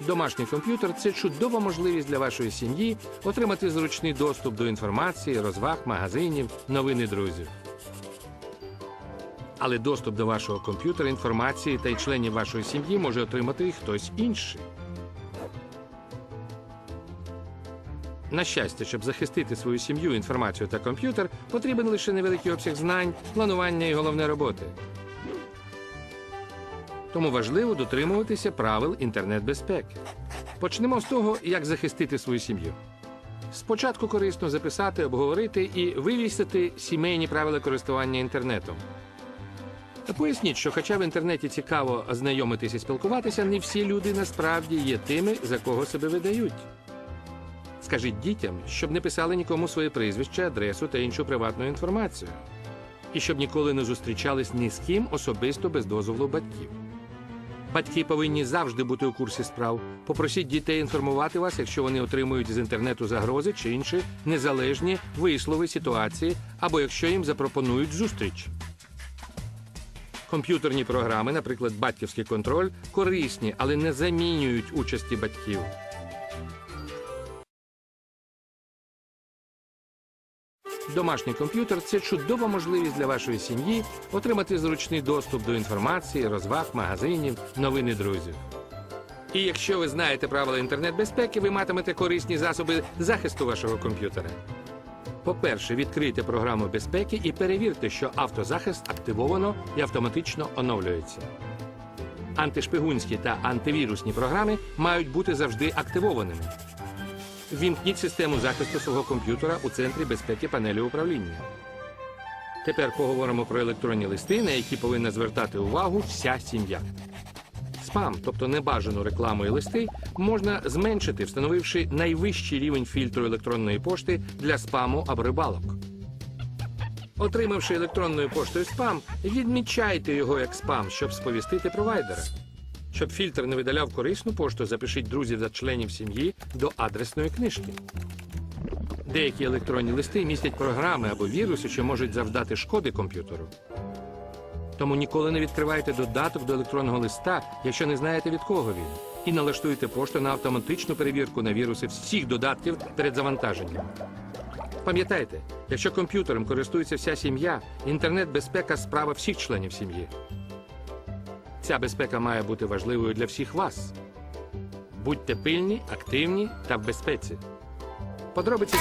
Домашній комп'ютер це чудова можливість для вашої сім'ї отримати зручний доступ до інформації, розваг, магазинів, новин і друзів. Але доступ до вашого комп'ютера, інформації та й членів вашої сім'ї може отримати і хтось інший. На щастя, щоб захистити свою сім'ю, інформацію та комп'ютер, потрібен лише невеликий обсяг знань, планування і головне роботи. Тому важливо дотримуватися правил інтернет-безпеки. Почнемо з того, як захистити свою сім'ю. Спочатку корисно записати, обговорити і вивісити сімейні правила користування інтернетом. Поясніть, що хоча в інтернеті цікаво знайомитись і спілкуватися, не всі люди насправді є тими, за кого себе видають. Скажіть дітям, щоб не писали нікому своє прізвище, адресу та іншу приватну інформацію. І щоб ніколи не зустрічались ні з ким особисто без дозволу батьків. Батьки повинні завжди бути у курсі справ. Попросіть дітей інформувати вас, якщо вони отримують з інтернету загрози чи інші незалежні вислови ситуації, або якщо їм запропонують зустріч. Комп'ютерні програми, наприклад, батьківський контроль, корисні, але не замінюють участі батьків. Домашній комп'ютер це чудова можливість для вашої сім'ї отримати зручний доступ до інформації, розваг, магазинів, новин і друзів. І якщо ви знаєте правила інтернет-безпеки, ви матимете корисні засоби захисту вашого комп'ютера. По-перше, відкрийте програму безпеки і перевірте, що автозахист активовано і автоматично оновлюється. Антишпигунські та антивірусні програми мають бути завжди активованими. Вімкніть систему захисту свого комп'ютера у центрі безпеки панелі управління. Тепер поговоримо про електронні листи, на які повинна звертати увагу вся сім'я. Спам, тобто небажану рекламу і листи, можна зменшити, встановивши найвищий рівень фільтру електронної пошти для спаму або рибалок. Отримавши електронною поштою спам, відмічайте його як спам, щоб сповістити провайдера. Щоб фільтр не видаляв корисну пошту, запишіть друзів та членів сім'ї до адресної книжки. Деякі електронні листи містять програми або віруси, що можуть завдати шкоди комп'ютеру. Тому ніколи не відкривайте додаток до електронного листа, якщо не знаєте від кого він. І налаштуйте пошту на автоматичну перевірку на віруси всіх додатків перед завантаженням. Пам'ятайте, якщо комп'ютером користується вся сім'я, інтернет-безпека справа всіх членів сім'ї. Ця безпека має бути важливою для всіх вас. Будьте пильні, активні та в безпеці. Подробиці.